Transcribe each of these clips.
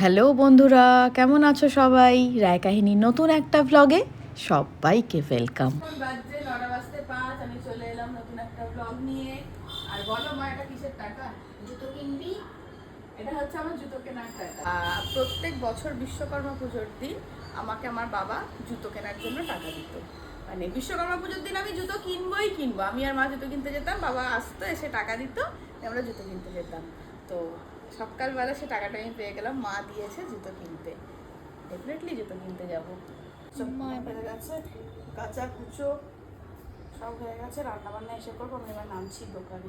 Hello বন্ধুরা, কেমন আছো সবাই? রায় কাহিনী নতুন একটা ভ্লগে সবাইকে ওয়েলকাম পাঁচ, আমি চলে এলাম নতুন একটা নিয়ে। আর বলো, মা কিসের টাকা? জুতো কিনবি? এটা হচ্ছে আমার জুতো প্রত্যেক বছর বিশ্বকর্মা পুজোর দিন আমাকে আমার বাবা জুতো কেনার জন্য টাকা দিত। মানে বিশ্বকর্মা পুজোর দিন আমি জুতো কিনবোই কিনবো। আমি আর মা জুতো কিনতে যেতাম, বাবা আসতো, এসে টাকা দিত আমরা জুতো কিনতে যেতাম। তো সকালবেলা সে টাকাটা আমি পেয়ে গেলাম মা দিয়েছে জুতো কিনতে। ডেফিনেটলি জুতো কিনতে যাব। মায় পেয়ে গেছে কাঁচা কুচো সব হয়ে গেছে রান্না বান্না এসে করব আমি এবার নামছি দোকানে।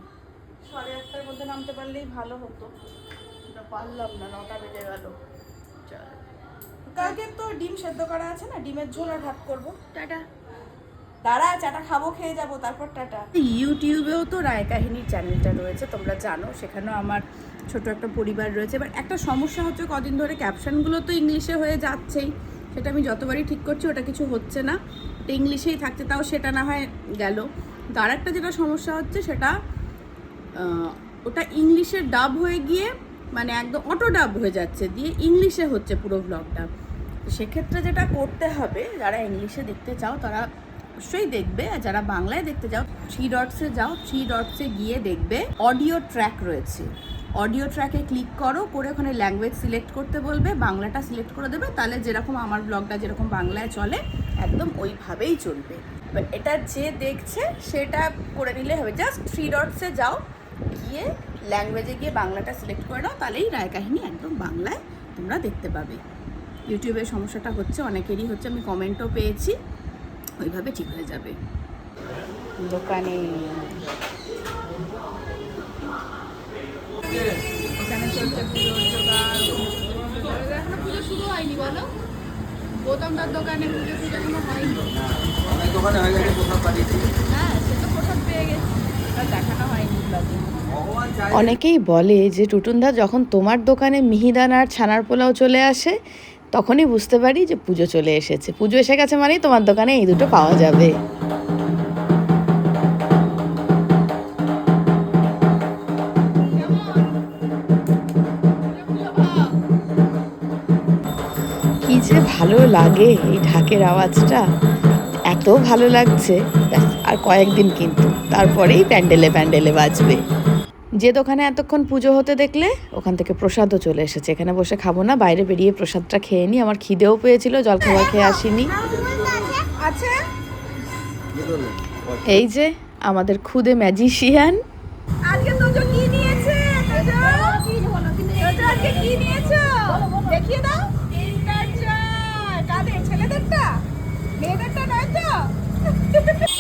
সাড়ে আটটার মধ্যে নামতে পারলেই ভালো হতো। এটা পারলাম না নটা বেজে গেল। চল। কালকে তো ডিম সেদ্ধ করা আছে না? ডিমের ঝোল আর ভাত করব। টাটা। দাঁড়া, চাটা খাব, খেয়ে যাব, তারপর টাটা। ইউটিউবেও তো রায় কাহিনীর চ্যানেলটা রয়েছে, তোমরা জানো, সেখানেও আমার ছোট একটা পরিবার রয়েছে। এবার একটা সমস্যা হচ্ছে, কদিন ধরে ক্যাপশনগুলো তো ইংলিশে হয়ে যাচ্ছেই, সেটা আমি যতবারই ঠিক করছি, ওটা কিছু হচ্ছে না। ইংলিশেই থাকছে, তাও সেটা না হয় গেল। তো আরেকটা যেটা সমস্যা হচ্ছে, সেটা ওটা ইংলিশে ডাব হয়ে গিয়ে মানে একদম অটো ডাব হয়ে যাচ্ছে, দিয়ে ইংলিশে হচ্ছে পুরো ব্লগটা সেক্ষেত্রে যেটা করতে হবে, যারা ইংলিশে দেখতে চাও, তারা অবশ্যই দেখবে, আর যারা বাংলায় দেখতে যাও থ্রি ডটসে যাও থ্রি ডটসে গিয়ে দেখবে অডিও ট্র্যাক রয়েছে। অডিও ট্র্যাকে ক্লিক করো, করে ওখানে ল্যাঙ্গুয়েজ সিলেক্ট করতে বলবে, বাংলাটা সিলেক্ট করে দেবে, তাহলে যেরকম আমার ব্লগটা যেরকম বাংলায় চলে, একদম ওইভাবেই চলবে। এবার এটা যে দেখছে, সেটা করে নিলে হবে। জাস্ট থ্রি ডটসে যাও, গিয়ে ল্যাঙ্গুয়েজে গিয়ে বাংলাটা সিলেক্ট করে নাও, তাহলেই রায় কাহিনী একদম বাংলায় তোমরা দেখতে পাবে। ইউটিউবের সমস্যাটা হচ্ছে, অনেকেরই হচ্ছে, আমি কমেন্টও পেয়েছি। ওইভাবে ঠিক হয়ে যাবে। দোকানে। এখানে চলছে পুজোর জোগাড়। এখনও পুজো শুরু হয়নি বলো? গৌতমদার দোকানে পুজো পুজো এখনও হয়নি? অনেক দোকানে হয়ে গেছে কোথাও পাঠিয়েছি হ্যাঁ সে তো প্রসাদ পেয়ে গেছি। দেখানো হয়নি ব্লগে। অনেকেই বলে যে টুটুনদা যখন তোমার দোকানে মিহিদানা আর ছানার পোলাও চলে আসে তখনই বুঝতে পারি যে পুজো চলে এসেছে। পুজো এসে গেছে মানেই তোমার দোকানে এই দুটো পাওয়া যাবে। কি যে ভালো লাগে এই ঢাকের আওয়াজটা। এত ভালো লাগছে। আর কয়েকদিন কিন্তু। তারপরেই প্যান্ডেলে প্যান্ডেলে বাজবে। যে দোকানে এতক্ষণ পুজো হতে দেখলে ওখান থেকে প্রসাদও চলে এসেছে। এখানে বসে খাব না বাইরে বেরিয়ে প্রসাদটা খেয়ে নিই আমার খিদেও পেয়েছিল জল খাবার খেয়ে আসিনি। করলে? এই যে আমাদের খুদে ম্যাজিশিয়ান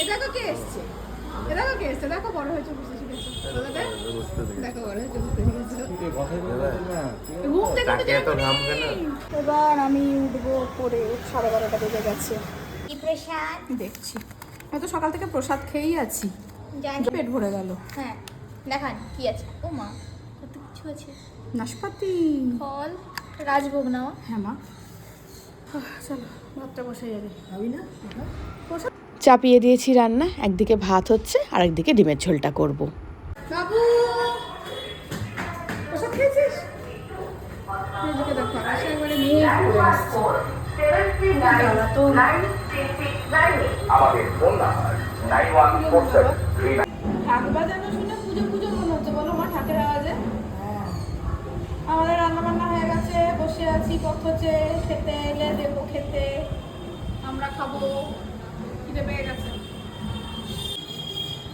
দেখো কে এসছে। দেখো কে এসছে। দেখো বড় হয়েছে। এবার আমি উঠবো পরে সাড়ে বারোটা বেজে গেছে। কি প্রসাদ? দেখছি। হয়তো সকাল থেকে প্রসাদ খেয়েই আছি। পেট ভরে গেল। হ্যাঁ দেখান কি আছে? ও মা কত কিছু আছে। নাশপাতি। ফল রাজভোগ নাও। হ্যাঁ মা। আহ, চলো ভাতটা বসে যাবে ভাবি না? চাপিয়ে দিয়েছি রান্না একদিকে ভাত হচ্ছে আর একদিকে ডিমের ঝোলটা করব। আসছে তো ঢাক বাজানো শুনে পুজো পুজো মনে হচ্ছে বলো মা ঠাকের আওয়াজে। আমাদের রান্না বান্না হয়ে গেছে বসে আছি কত হচ্ছে খেতে এলে দেবো খেতে। আমরা খাব খিদে পেয়ে গেছে।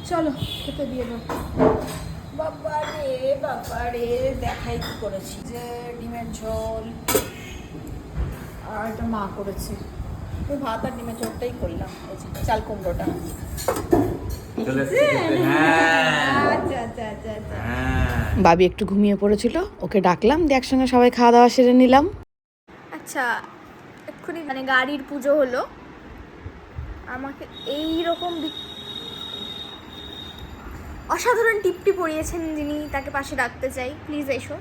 চলো খেতে দিয়ে দাও। বাবা রে বাবা রে দেখাই কি করেছি। যে ডিমের ঝোল আর এটা মা করেছে। তো ভাত আর ডিমের ঝোলটাই করলাম। চাল কুমড়োটা। এসেছি খেতে। হ্যাঁ। আচ্ছা আচ্ছা আচ্ছা হ্যাঁ। বাবি একটু ঘুমিয়ে পড়েছিল। ওকে ডাকলাম দিয়ে একসঙ্গে সবাই খাওয়া দাওয়া সেরে নিলাম। আচ্ছা এক্ষুনি মানে গাড়ির পুজো হলো। আমাকে এই রকম অসাধারণ টিপটি পরিয়েছেন যিনি তাকে পাশে ডাকতে চাই। প্লিজ এসো।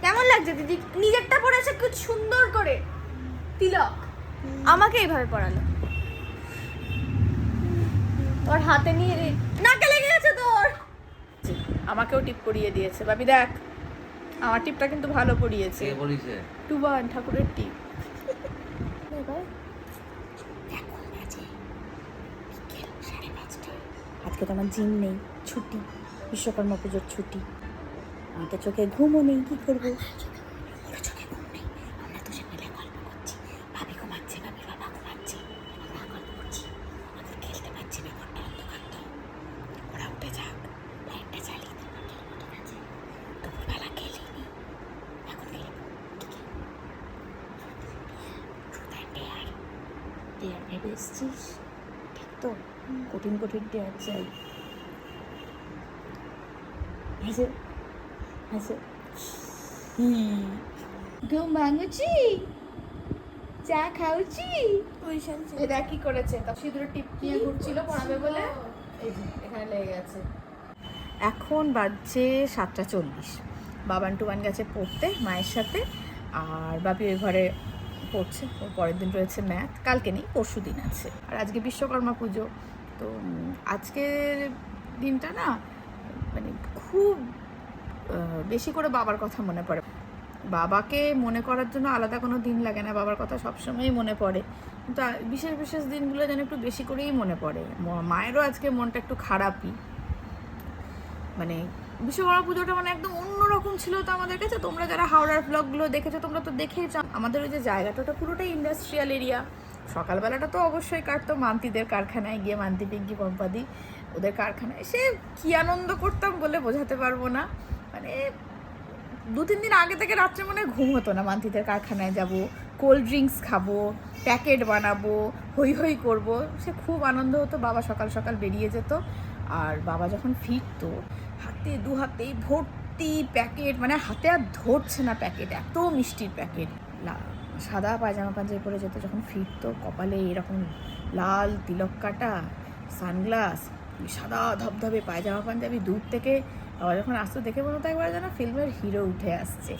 কেমন লাগছে দিদি? নিজেরটা পড়েছে খুব সুন্দর করে। তিলক আমাকে এইভাবে পড়ালো। তোর হাতে নিয়ে রে- নাকে লেগে গেছে তোর আমাকেও টিপ পরিয়ে দিয়েছে। বাবি দেখ আমার টিপটা কিন্তু ভালো পড়িয়েছে কে বলিছে টুবান ঠাকুরের টিপ। আজকে তো আমার জিম নেই ছুটি বিশ্বকর্মা পুজোর ছুটি। আমার তো চোখে ঘুমও নেই কি করব? ওরা চোখে ঘুম নেই আমরা দুজন মিলে গল্প করছি। ভাবি ঘুমাচ্ছে ভাবি বাবা ঘুমাচ্ছে। আমরা গল্প করছি। আমাদের খেলতে পারছি না ঘরটা অন্ধকার তো। ওরা উঠে যাক লাইটটা জ্বালিয়ে দেবো হোটেলের মতন আছে। দুপুরবেলা খেলিনি এখন খেলব। কি কি ট্রুথ অ্যান্ড ডেয়ার ডেয়ার ভেবে এসছিস? ঠিক তো কঠিন কঠিন ডেয়ার চাই। হুম ঘুম ভাঙুছি চা খাওছি এটা কি করেছে? সিঁদুর টিপ নিয়ে ঘুরছিল পড়াবে বলে। এখানে লেগে গেছে। এখন বাজছে সাতটা চল্লিশ। বাবান টুবান গেছে পড়তে, মায়ের সাথে। আর বাপি ওই ঘরে পড়ছে। ওর পরের দিন রয়েছে ম্যাথ। কালকে নেই, পরশু দিন আছে। আর আজকে বিশ্বকর্মা পুজো। তো আজকের দিনটা না মানে খুব বেশি করে বাবার কথা মনে পড়ে। বাবাকে মনে করার জন্য আলাদা কোনো দিন লাগে না, বাবার কথা সবসময়ই মনে পড়ে। কিন্তু বিশেষ বিশেষ দিনগুলো যেন একটু বেশি করেই মনে পড়ে। মায়েরও আজকে মনটা একটু খারাপই। মানে বিশ্বকর্মা পুজোটা মানে একদম অন্যরকম ছিল তো আমাদের কাছে। তোমরা যারা হাওড়ার ব্লগগুলো দেখেছ, তোমরা তো দেখেইছো আমাদের ওই যে জায়গাটা ওটা পুরোটাই ইন্ডাস্ট্রিয়াল এরিয়া সকালবেলাটা তো অবশ্যই কাটতো মান্তিদের কারখানায় গিয়ে, মান্তি, পিঙ্কি, পম্পাদি, ওদের কারখানায়। সে কি আনন্দ করতাম বলে বোঝাতে পারব না। মানে দু তিন দিন আগে থেকে রাত্রে মনে ঘুম হতো না মান্তিদের কারখানায় যাব কোল্ড ড্রিঙ্কস খাব প্যাকেট বানাবো হই হই করব। সে খুব আনন্দ হতো, বাবা সকাল সকাল বেরিয়ে যেত। আর বাবা যখন ফিরতো, হাতে দু হাতে ভর্তি প্যাকেট মানে হাতে আর ধরছে না প্যাকেট এত মিষ্টির প্যাকেট সাদা পায়জামা পাঞ্জাবি পরে যেত, যখন ফিরতো, কপালে এরকম লাল তিলক কাটা সানগ্লাস সাদা ধবধবে পায়জামা পাঞ্জাবি দূর থেকে বাবা যখন আসতো, দেখে মনে হতো একবার যেন ফিল্মের হিরো উঠে আসছে।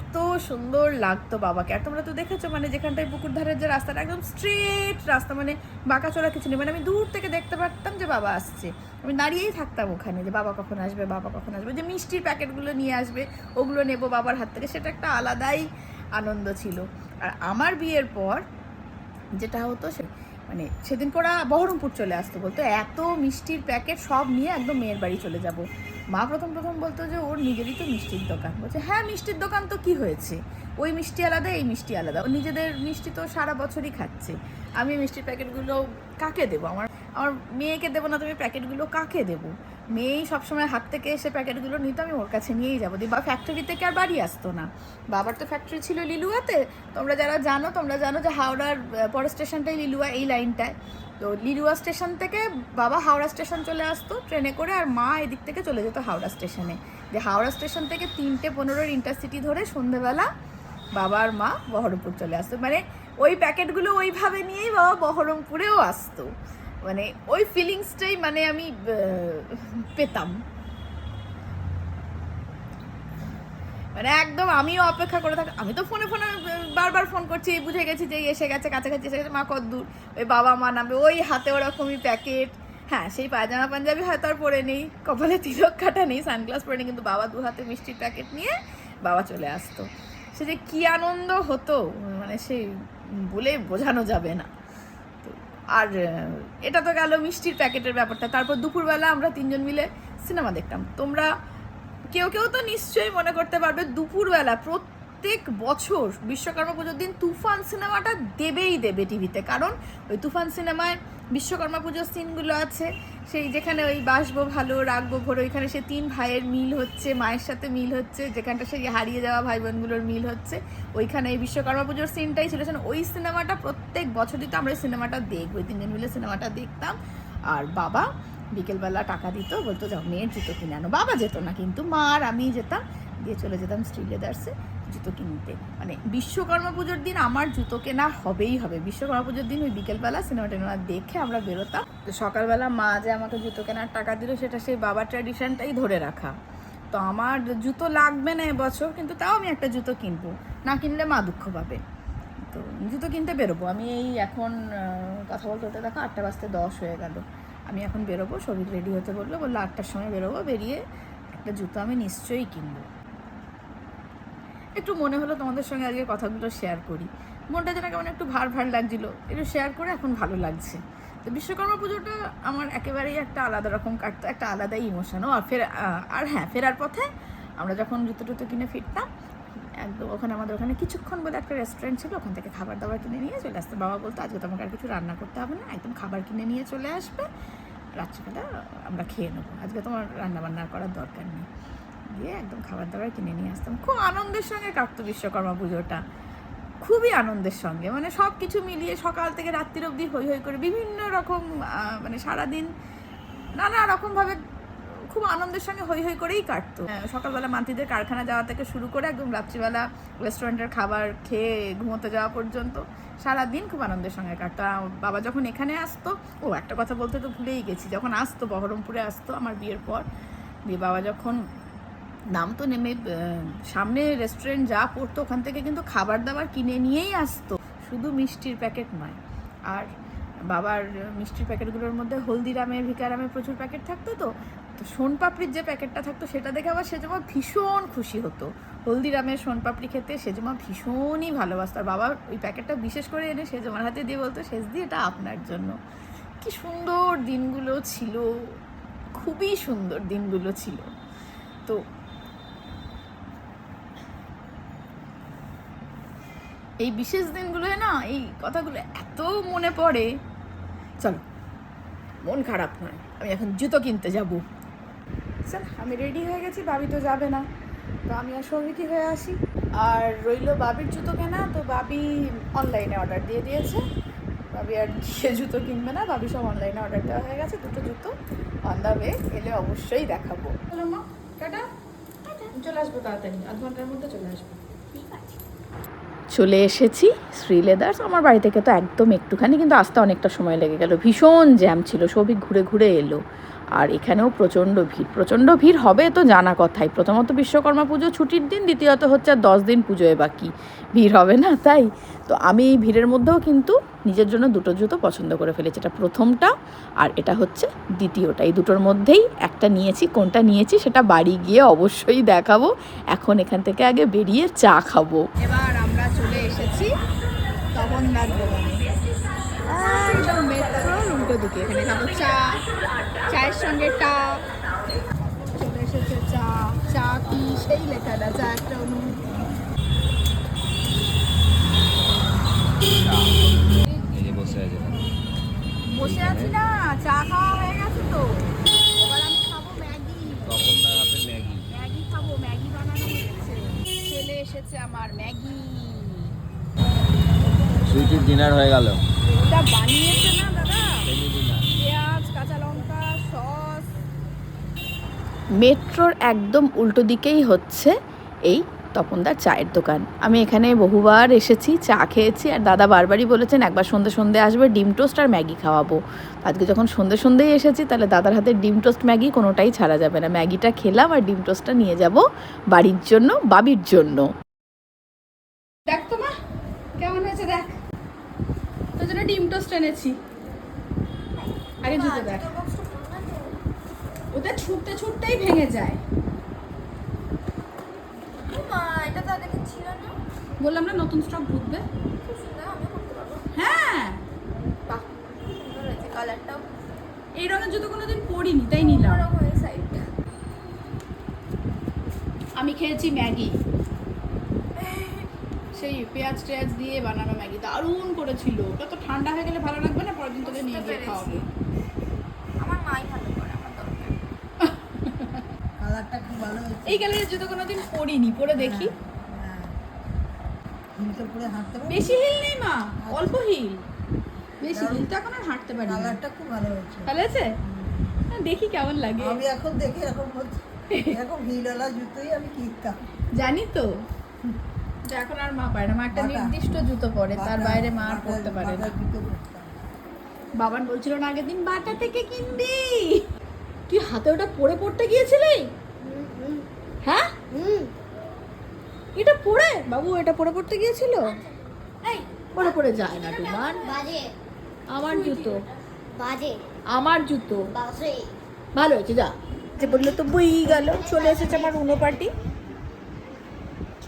এত সুন্দর লাগতো বাবাকে। আর তোমরা তো দেখেছ মানে যেখানটায় পুকুর ধারের যে রাস্তাটা একদম স্ট্রেট রাস্তা মানে বাঁকা চড়া কিছু নেই। মানে আমি দূর থেকে দেখতে পারতাম যে বাবা আসছে। আমি দাঁড়িয়েই থাকতাম ওখানে যে বাবা কখন আসবে, বাবা কখন আসবে। যে মিষ্টির প্যাকেটগুলো নিয়ে আসবে, ওগুলো নেব বাবার হাত থেকে। সেটা একটা আলাদাই আনন্দ ছিল। আর আমার বিয়ের পর যেটা হতো সে মানে সেদিন ওরা বহরমপুর চলে আসতো বলতো, এত মিষ্টির প্যাকেট সব নিয়ে একদম মেয়ের বাড়ি চলে যাব। মা প্রথম প্রথম বলতো যে, ওর নিজেরই তো মিষ্টির দোকান। বলছে হ্যাঁ মিষ্টির দোকান তো কি হয়েছে? ওই মিষ্টি আলাদা, এই মিষ্টি আলাদা। ও নিজেদের মিষ্টি তো সারা বছরই খাচ্ছে। আমি মিষ্টির প্যাকেটগুলো কাকে দেবো? আমার আমার মেয়েকে দেবো না তুমি প্যাকেটগুলো কাকে দেবো? মেয়েই সবসময় হাত থেকে এসে প্যাকেটগুলো নিতে, আমি ওর কাছে নিয়েই যাব। দিয়ে বা ফ্যাক্টরি থেকে আর বাড়ি আসতো না। বাবার তো ফ্যাক্টরি ছিল লিলুয়াতে। তোমরা যারা জানো, তোমরা জানো যে হাওড়ার পরের স্টেশনটাই লিলুয়া এই লাইনটায়। তো লিলুয়া স্টেশন থেকে বাবা হাওড়া স্টেশন চলে আসতো ট্রেনে করে, আর মা এদিক থেকে চলে যেত হাওড়া স্টেশনে। যে হাওড়া স্টেশন থেকে তিনটে পনেরোর ইন্টারসিটি ধরে সন্ধেবেলা বাবা আর মা বহরমপুর চলে আসতো। মানে ওই প্যাকেটগুলো ওইভাবে নিয়েই বাবা বহরমপুরেও আসতো। মানে ওই ফিলিংসটাই মানে আমি পেতাম। মানে একদম আমিও অপেক্ষা করে থাকি, আমি তো ফোনে ফোনে বারবার ফোন করছি, এই বুঝে গেছি যে এসে গেছে, কাছাকাছি এসে গেছে, মা কত দূর, ওই বাবা মা নামবে, ওই হাতে ওরকমই প্যাকেট। হ্যাঁ সেই পায়জামা পাঞ্জাবি হয়তো আর পরে নেই, কপালে তিলক কাটা নেই, সানগ্লাস পরে নেই, কিন্তু বাবা দু হাতে মিষ্টির প্যাকেট নিয়ে বাবা চলে আসতো। সে যে কী আনন্দ হতো মানে সেই বলে বোঝানো যাবে না। আর এটা তো গেল মিষ্টির প্যাকেটের ব্যাপারটা। তারপর দুপুরবেলা আমরা তিনজন মিলে সিনেমা দেখতাম। তোমরা, কেউ কেউ তো নিশ্চয়ই মনে করতে পারবে, দুপুরবেলা প্রত্যেক বছর বিশ্বকর্মা পুজোর দিন তুফান সিনেমাটা দেবেই দেবে টিভিতে। কারণ ওই তুফান সিনেমায় বিশ্বকর্মা পুজোর সিনগুলো আছে, সেই যেখানে ওই বাসবো ভালো, রাখব ভোর, ওইখানে সে তিন ভাইয়ের মিল হচ্ছে, মায়ের সাথে মিল হচ্ছে, যেখানটা সেই হারিয়ে যাওয়া ভাই বোনগুলোর মিল হচ্ছে, ওইখানে এই বিশ্বকর্মা পুজোর সিনটাই ছিল। ওই সিনেমাটা প্রত্যেক বছরই তো আমরা সিনেমাটা দেখব, ওই তিনজন মিলে সিনেমাটা দেখতাম। আর বাবা বিকেলবেলা টাকা দিত, বলতো, যাও, মেয়ের জুতো কিনে আনো। বাবা যেত না, কিন্তু মা আর আমি যেতাম, দিয়ে চলে যেতাম স্ত্রী লেদার্সে জুতো কিনতে মানে বিশ্বকর্মা পুজোর দিন আমার জুতো কেনা হবেই হবে। বিশ্বকর্মা পুজোর দিন ওই বিকেলবেলা সিনেমা টিনেমা দেখে আমরা বেরোতাম। তো সকালবেলা মা যে আমাকে জুতো কেনার টাকা দিল, সেটা সেই বাবার ট্র্যাডিশনটাই ধরে রাখা। তো আমার জুতো লাগবে না এবছর, কিন্তু তাও আমি একটা জুতো কিনবো। না কিনলে মা দুঃখ পাবে। তো জুতো কিনতে বেরোবো। আমি এই এখন কথা বলতে বলতে দেখো আটটা বাজতে দশ হয়ে গেল। আমি এখন বেরোবো, শরীর রেডি হতে বলল বলল আটটার সময় বেরোবো, বেরিয়ে একটা জুতো আমি নিশ্চয়ই কিনবো। একটু মনে হলো তোমাদের সঙ্গে আজকে কথাগুলো শেয়ার করি। মনটা যেন কেমন একটু ভার ভার লাগছিল, একটু শেয়ার করে এখন ভালো লাগছে। তো বিশ্বকর্মা পুজোটা আমার একেবারেই একটা আলাদা রকম কাটতো, একটা আলাদাই ইমোশনও আর ফের আর হ্যাঁ ফেরার পথে আমরা যখন জুতো টুতো কিনে ফিরতাম, একদম ওখানে আমাদের ওখানে কিছুক্ষণ বলে একটা রেস্টুরেন্ট ছিল, ওখান থেকে খাবার দাবার কিনে নিয়ে চলে আসতে। বাবা বলতো, আজকে তোমাকে আর কিছু রান্না করতে হবে না, একদম খাবার কিনে নিয়ে চলে আসবে, রাত্রিবেলা আমরা খেয়ে নেব। আজকে তোমার রান্না বান্না করার দরকার নেই। দিয়ে একদম খাবার দাবার কিনে নিয়ে আসতাম। খুব আনন্দের সঙ্গে কাটতো বিশ্বকর্মা পুজোটা। খুবই আনন্দের সঙ্গে। মানে সব কিছু মিলিয়ে সকাল থেকে রাত্রির অবধি হই হই করে বিভিন্ন রকম মানে সারাদিন নানা রকমভাবে খুব আনন্দের সঙ্গে হই হই করেই কাটতো। সকালবেলা মান্তিদের কারখানা যাওয়া থেকে শুরু করে একদম রাত্রিবেলা রেস্টুরেন্টের খাবার খেয়ে ঘুমোতে যাওয়া পর্যন্ত সারা দিন খুব আনন্দের সঙ্গে কাটতো। বাবা যখন এখানে আসতো, ও একটা কথা বলতে তো ভুলেই গেছি, যখন আসতো, বহরমপুরে আসতো আমার বিয়ের পর, দিয়ে বাবা যখন নামতো নেমে সামনে রেস্টুরেন্ট যা পড়তো ওখান থেকে কিন্তু খাবার দাবার কিনে নিয়েই আসতো। শুধু মিষ্টির প্যাকেট নয়। আর বাবার মিষ্টির প্যাকেটগুলোর মধ্যে হলদিরামের, ভিকারামের প্রচুর প্যাকেট থাকতো তো। তো সোনপাপড়ির যে প্যাকেটটা থাকতো সেটা দেখে আবার সেজমা ভীষণ খুশি হতো। হলদিরামের সোনপাপড়ি খেতে সেজমা ভীষণই ভালোবাসতো। আর বাবা ওই প্যাকেটটা বিশেষ করে এনে সেজমার হাতে দিয়ে বলতো, শেষ দিয়ে এটা আপনার জন্য। কি সুন্দর দিনগুলো ছিল। খুবই সুন্দর দিনগুলো ছিল। তো এই বিশেষ দিনগুলোয় না এই কথাগুলো এত মনে পড়ে। চলো মন খারাপ নয় আমি এখন জুতো কিনতে যাব। চল আমি রেডি হয়ে গেছি বাবি তো যাবে না। তো আমি আর সৌভিকি হয়ে আসি। আর রইল বাবির জুতো কেনা তো বাবি অনলাইনে অর্ডার দিয়ে দিয়েছে। বাবি আর সে জুতো কিনবে না বাবি সব অনলাইনে অর্ডার দেওয়া হয়ে গেছে দুটো জুতো অন দ্য ওয়ে এলে অবশ্যই দেখাবো। চলো মা টাটা। চলে আসব তাড়াতাড়ি আধ ঘণ্টার মধ্যে চলে আসব। ঠিক আছে। চলে এসেছি শ্রী লেদার্স আমার বাড়ি থেকে তো একদম একটুখানি, কিন্তু আসতে অনেকটা সময় লেগে গেল। ভীষণ জ্যাম ছিল, সবই ঘুরে ঘুরে এলো। আর এখানেও প্রচণ্ড ভিড়। প্রচণ্ড ভিড় হবে তো জানা কথাই। প্রথমত বিশ্বকর্মা পুজো ছুটির দিন, দ্বিতীয়ত হচ্ছে আর দশ দিন পুজোয় বাকি। ভিড় হবে না, তাই? তো আমি এই ভিড়ের মধ্যেও কিন্তু নিজের জন্য দুটো জুতো পছন্দ করে ফেলেছি। এটা প্রথমটা আর এটা হচ্ছে দ্বিতীয়টা। এই দুটোর মধ্যেই একটা নিয়েছি, কোনটা নিয়েছি সেটা বাড়ি গিয়ে অবশ্যই দেখাবো। এখন এখান থেকে আগে বেরিয়ে চা খাব। এবার দিকে এখানে খাব চা চায়ের সঙ্গে টা চলে এসেছে চা চা কি সেই চা একটা বসে আছি না চা খাওয়া হয়ে গেছে তো। এবার আমি খাব ম্যাগি। ম্যাগি। ম্যাগি খাব ম্যাগি বানানো হয়েছে। চলে এসেছে আমার ম্যাগি। সুইটির ডিনার হয়ে গেল। এটা বানিয়েছে না দাদা সেমি ডিনার পেঁয়াজ কাঁচা লঙ্কা সস মেট্রোর একদম উল্টো দিকেই হচ্ছে এই তপনদার চায়ের দোকান। আমি এখানে বহুবার এসেছি, চা খেয়েছি আর দাদা বারবারই বলেছেন, একবার সন্ধে সন্ধে আসবে, ডিম টোস্ট আর ম্যাগি খাওয়াবো। আজকে যখন সন্ধে সন্ধেই এসেছি, তাহলে দাদার হাতে ডিম টোস্ট, ম্যাগি কোনোটাই ছাড়া যাবে না। ম্যাগিটা খেলাম আর ডিম টোস্টটা নিয়ে যাব বাড়ির জন্য, বাবির জন্য। দেখ তো মা, কেমন হয়েছে দেখ? তোর জন্য ডিম টোস্ট এনেছি। আগে জুতো দেখ। ওটা ছুটতে ছুটতেই ভেঙে যায়। এটা তো আগে ছিল না। বললাম না নতুন স্টক ঢুকবে খুব সুন্দর আমি করতে পারব। হ্যাঁ। বাহ সুন্দর হয়েছে কালারটাও। এই রঙের জুতো কোনোদিন পরিনি তাই নিলাম। আমি খেয়েছি ম্যাগি। সেই পেঁয়াজ টেয়াজ দিয়ে বানানো ম্যাগি দারুণ করেছিল। ওটা তো ঠান্ডা হয়ে গেলে ভালো লাগবে না পরের দিন তোকে নিয়ে গিয়ে খাওয়াবো আমার মাই ভালো করে আমার দরকার কালারটা খুব ভালো হয়েছে এই কালারের জুতো কোনোদিন পরিনি পরে দেখি। হ্যাঁ। পরে হাঁটতে পারব? বেশি হিল নেই মা অল্প হিল। বেশি হিল তো এখন আর হাঁটতে পারি না কালারটা খুব ভালো হয়েছে। ভালো আছে? হ্যাঁ, দেখি কেমন লাগে। আমি এখন দেখি এরকম হচ্ছে। এরকম হিলওয়ালা জুতোই আমি কিনতাম। জানি তো। এখন আর মা পায় না। মা একটা নির্দিষ্ট জুতো পরে তার বাইরে মা আর পড়তে পারে না। বাবান বলছিল না আগের দিন বাটা থেকে কিনবি। তুই হাতে ওটা পরে পড়তে গিয়েছিলি? হ্যাঁ? এটা পরে বাবু এটা পরে পড়তে গিয়েছিল? পরে পরে যায় না তোমার। বাজে। আমার জুতো। বাজে। আমার জুতো। ভালো হয়েছে যা। যে বলল তো বই গেল চলে এসেছে আমার উনো পার্টি।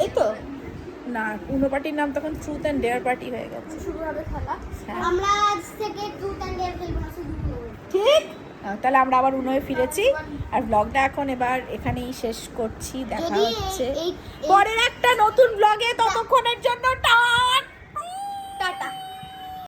এই তো। না উনো পার্টির নাম তখন ট্রুথ অ্যান্ড ডেয়ার পার্টি হয়ে গেছে। শুরু হবে খেলা। হ্যাঁ। আমরা আজ থেকে ট্রুথ অ্যান্ড ডেয়ার খেলব। ঠিক? তাহলে আমরা আবার উনোয় ফিরেছি। আর ব্লগটা এখন এবার এখানেই শেষ করছি দেখা হচ্ছে। পরের একটা নতুন ব্লগে ততক্ষণের জন্য টাটা!